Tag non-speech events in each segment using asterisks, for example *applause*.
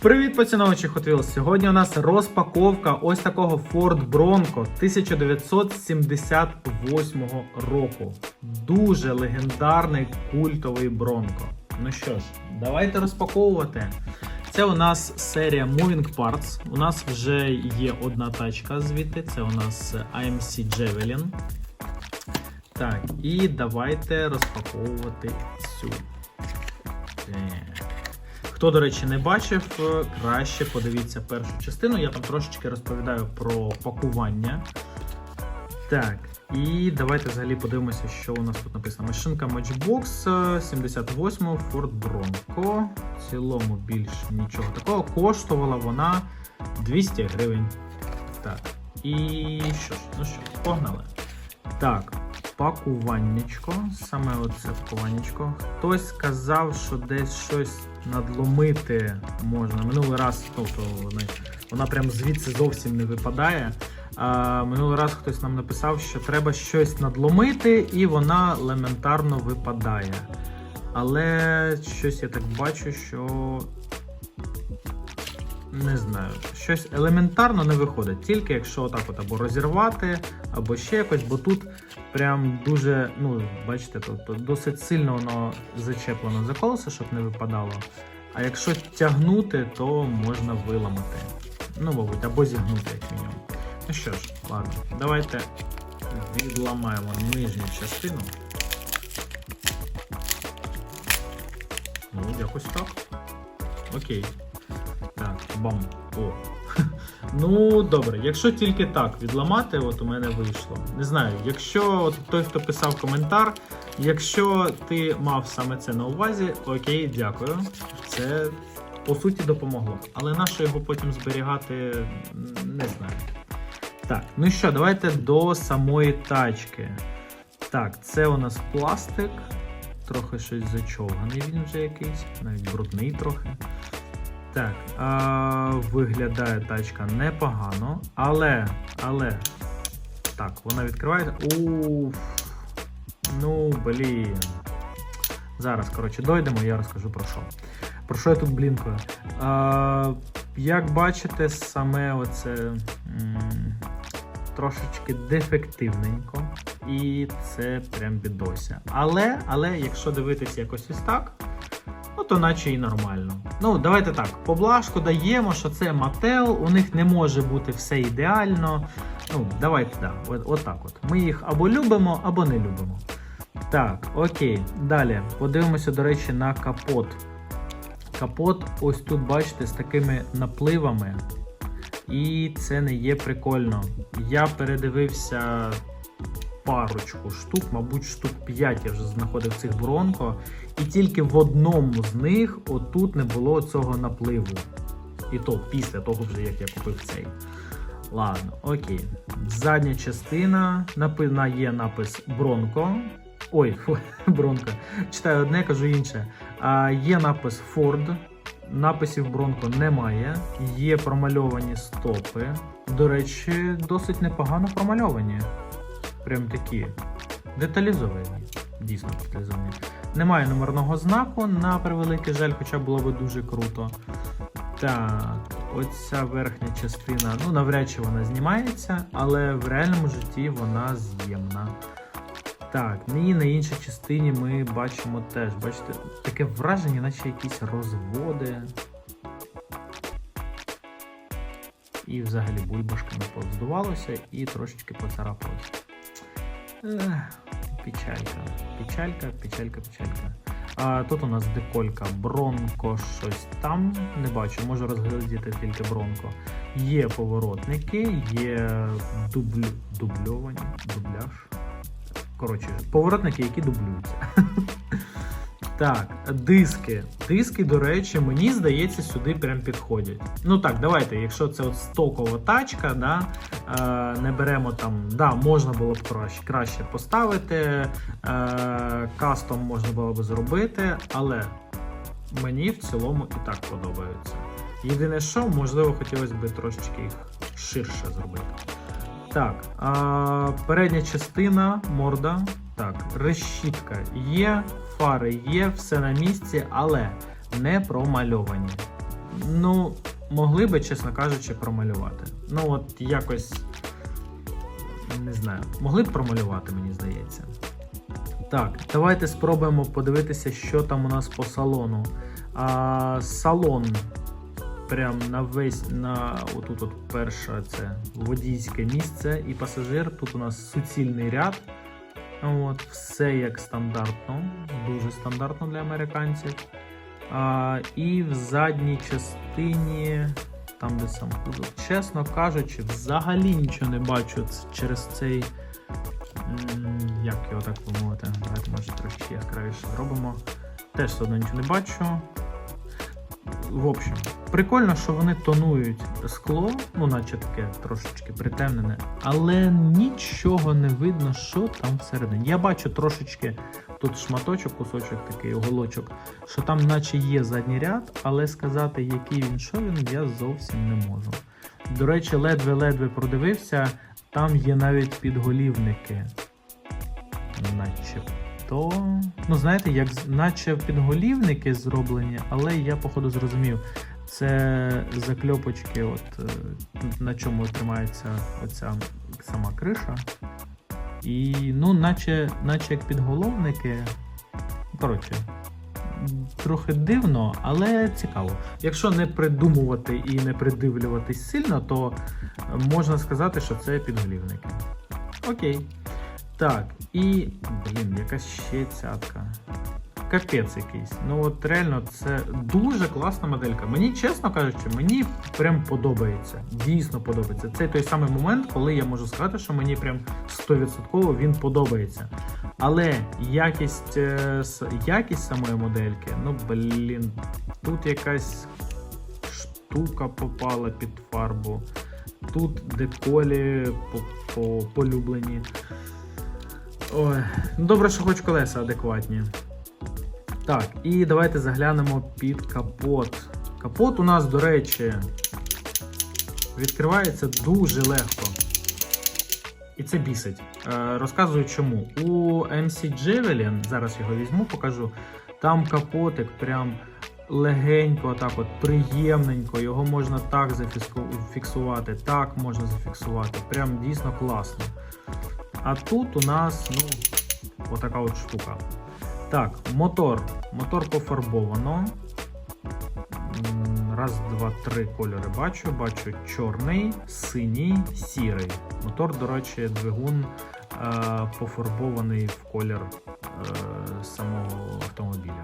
Привіт, поціновувачі Hot Wheels! Сьогодні у нас розпаковка ось такого Ford Bronco 1978 року. Дуже легендарний культовий Bronco. Ну що ж, давайте розпаковувати. Це у нас серія Moving Parts. У нас вже є одна тачка звідти. Це у нас AMC Javelin. Так, і давайте розпаковувати цю. Так. Хто, до речі, не бачив, е, краще подивіться першу частину. Я там трошечки розповідаю про пакування. Так, і давайте взагалі подивимося, що у нас тут написано. Машинка Matchbox е, 78 Ford Bronco. В цілому більш нічого такого. Коштувала вона 200 гривень. Так. І що ж, ну що, погнали. Так, пакуваннячко. Саме оце пакуваннячко. Хтось сказав, що десь щось надломити можна. Минулий раз, тобто вона, вона прям звідси зовсім не випадає. А, минулий раз хтось нам написав, що треба щось надломити, і вона елементарно випадає. Але щось я так бачу, що не знаю, щось елементарно не виходить, тільки якщо отак от або розірвати, або ще якось, бо тут прям дуже, ну, бачите, тобто досить сильно воно зачеплено за колесо, щоб не випадало. А якщо тягнути, то можна виламати. Ну, мабуть, або зігнути, як мінімум. Ну що ж, ладно, давайте відламаємо нижню частину. Ну, якось так. Окей. Так, бам. О. *laughs* Ну, добре, якщо тільки так відламати, от у мене вийшло. Не знаю, якщо от той, хто писав коментар, якщо ти мав саме це на увазі, окей, дякую. Це по суті допомогло. Але нащо його потім зберігати, не знаю. Так, ну що, давайте до самої тачки. Так, це у нас пластик. Трохи щось зачовганий він вже якийсь, навіть брудний трохи. Так, а, виглядає тачка непогано, але, але. Так, вона відкривається. Уф. Ну, блін. Зараз, коротше, дойдемо, я розкажу про що. Про що я тут блінкую. А, як бачите, саме оце м, трошечки дефективненько. І це прям бідося. Але, але, якщо дивитися якось ось так, ну то наче і нормально. Ну, давайте так, поблажку даємо, що це Mattel, у них не може бути все ідеально. Ну, давайте так, от, от так от. Ми їх або любимо, або не любимо. Так, окей. Далі. Подивимося, до речі, на капот. Капот, ось тут, бачите, з такими напливами. І це не є прикольно. Я передивився парочку штук, мабуть, штук 5 я вже знаходив цих бронко. І тільки в одному з них отут не було цього напливу. І то після того, вже як я купив цей. Ладно, окей. Задня частина написана є напис Бронко. Ой, *laughs* Бронко. Читаю одне, кажу інше. А, є напис Ford. Написів Бронко немає. Є промальовані стопи. До речі, досить непогано промальовані. Прям такі деталізовані. Дійсно деталізовані. Немає номерного знаку на превеликий жаль, хоча було би дуже круто. Так, оця верхня частина, ну навряд чи вона знімається, але в реальному житті вона з'ємна. Так, ну і на іншій частині ми бачимо теж, бачите, таке враження, наче якісь розводи. І взагалі бульбашками повздувалося і трошечки поцарапалося. Печалька. Печалька, печалька, печалька. А тут у нас деколька Бронко щось там. Не бачу, можу розглядіти тільки Бронко. Є поворотники, є дублю... дубльовані, дубляж. Коротше, поворотники, які дублюються. *laughs* Так, диски. Диски, до речі, мені здається, сюди прям підходять. Ну так, давайте, якщо це от стокова тачка, да, е, не беремо там, да, можна було б краще, краще поставити, е, кастом можна було б зробити, але мені в цілому і так подобаються. Єдине, що, можливо, хотілося б трошечки їх ширше зробити. Так, а, передня частина, морда. Так, решітка є, фари є, все на місці, але не промальовані. Ну, могли би, чесно кажучи, промалювати. Ну, от якось. Не знаю, могли б промалювати, мені здається. Так, давайте спробуємо подивитися, що там у нас по салону. А, салон. Прям на весь на отут от перше це водійське місце і пасажир. Тут у нас суцільний ряд. От, все як стандартно, дуже стандартно для американців. А, і в задній частині, там де сам кузов, чесно кажучи, взагалі нічого не бачу через цей. Як його так помовити? Давайте може трошки яскравіше зробимо. Теж все одно нічого не бачу. В общем, прикольно, що вони тонують скло, ну, наче таке трошечки притемнене, але нічого не видно, що там всередині. Я бачу трошечки тут шматочок, кусочок такий уголочок, що там, наче є задній ряд, але сказати, який він що він, я зовсім не можу. До речі, ледве-ледве продивився, там є навіть підголівники. Начебто. Ну, знаєте, як наче підголівники зроблені, але я, походу, зрозумів. Це закльопочки, от е, на чому тримається оця сама криша. І, ну, наче, наче як підголовники. Коротше, трохи дивно, але цікаво. Якщо не придумувати і не придивлюватись сильно, то можна сказати, що це підголівники. Окей. Так, і. Блін, якась ще цятка. Капець якийсь. Ну от реально, це дуже класна моделька. Мені, чесно кажучи, мені прям подобається. Дійсно подобається. Це той самий момент, коли я можу сказати, що мені прям 100% він подобається. Але якість, е, якість самої модельки, ну блін, тут якась штука попала під фарбу. Тут деколі по, по, полюблені. Ой, ну добре, що хоч колеса адекватні. Так, і давайте заглянемо під капот. Капот у нас, до речі, відкривається дуже легко. І це бісить. Е, розказую чому. У MC Javelin, зараз його візьму, покажу. Там капотик прям легенько, так от приємненько. Його можна так зафіксувати, так можна зафіксувати. Прям дійсно класно. А тут у нас, ну, отака от штука. Так, мотор. Мотор пофарбовано. Раз, два, три кольори бачу. Бачу чорний, синій, сірий. Мотор, до речі, двигун е, пофарбований в колір е, самого автомобіля.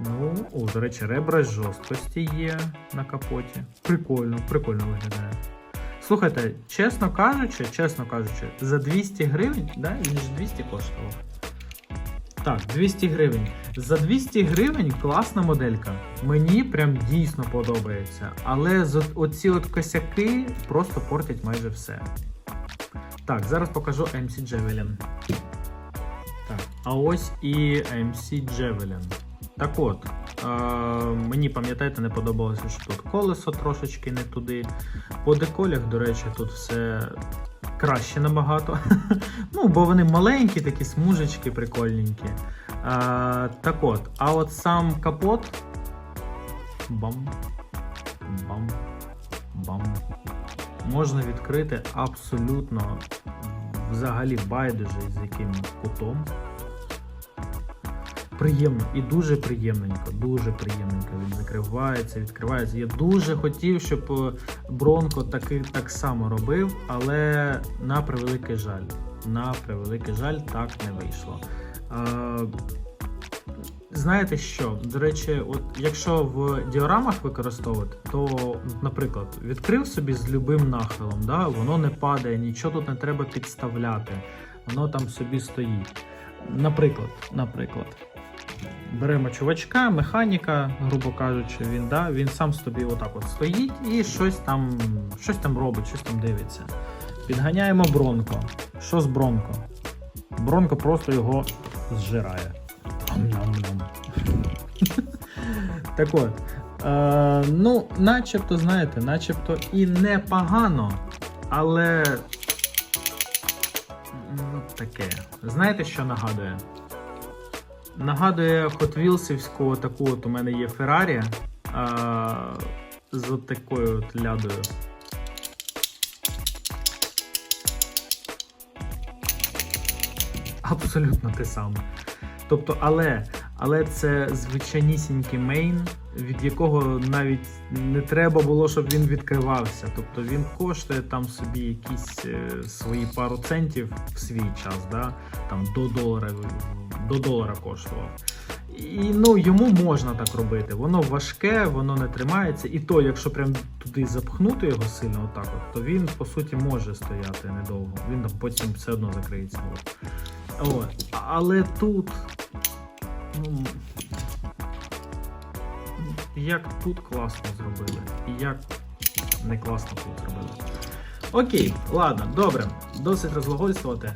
Ну, о, до речі, ребра жорсткості є на капоті. Прикольно, прикольно виглядає. Слухайте, чесно кажучи, чесно кажучи, за 200 гривень, да, він ж 200 коштував. Так, 200 гривень. За 200 гривень класна моделька. Мені прям дійсно подобається. Але оці от косяки просто портять майже все. Так, зараз покажу MC Javelin. Так, а ось і MC Javelin. Так от, е, мені пам'ятаєте, не подобалося, що тут колесо трошечки не туди. По деколях, до речі, тут все краще набагато. *laughs* ну, бо вони маленькі, такі смужечки прикольненькі. Е, так от, а от сам капот. Бам. Бам. Бам. Можна відкрити абсолютно взагалі байдуже з яким кутом. Приємно і дуже приємненько, дуже приємненько. Він закривається, відкривається. Я дуже хотів, щоб е, Бронко таки так само робив, але на превеликий жаль. На превеликий жаль, так не вийшло. Е, знаєте що? До речі, от якщо в діорамах використовувати, то, наприклад, відкрив собі з любим нахилом, да, воно не падає, нічого тут не треба підставляти, воно там собі стоїть. Наприклад, наприклад, беремо чувачка, механіка, грубо кажучи, він, да, він сам собі отак от стоїть і щось там, щось там робить, щось там дивиться. Підганяємо Бронко. Що з Бронко? Бронко просто його зжирає. *laughs* Так от. Е, ну, начебто, знаєте, начебто і непогано, але. Ну, таке. Знаєте, що нагадує? Нагадує Wheelsівську таку от у мене є Феррарі. з от такою от лядою. Абсолютно те саме. Тобто, але, але це звичайнісінький мейн, від якого навіть не треба було, щоб він відкривався. Тобто він коштує там собі якісь е, свої пару центів в свій час, да? там до долара, до долара коштував. І ну, йому можна так робити. Воно важке, воно не тримається. І то, якщо прям туди запхнути його сильно, отак, от, то він по суті може стояти недовго. Він там потім все одно закриється. От. Але тут. Ну, як тут класно зробили, і як не класно тут зробили. Окей, ладно, добре, досить розглагольствувати.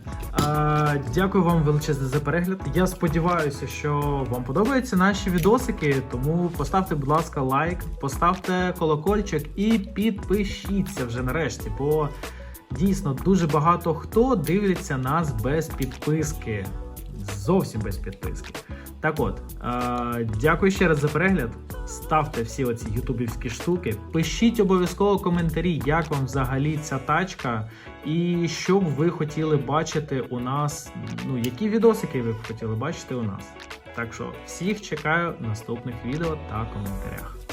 А, дякую вам величезне за перегляд. Я сподіваюся, що вам подобаються наші відосики, тому поставте, будь ласка, лайк, поставте колокольчик і підпишіться вже нарешті, бо дійсно дуже багато хто дивиться нас без підписки. Зовсім без підписки. Так от, е, дякую ще раз за перегляд. Ставте всі оці ютубівські штуки. Пишіть обов'язково коментарі, як вам взагалі ця тачка, і що б ви хотіли бачити у нас. Ну, які відосики ви б хотіли бачити у нас. Так що всіх чекаю в наступних відео та коментарях.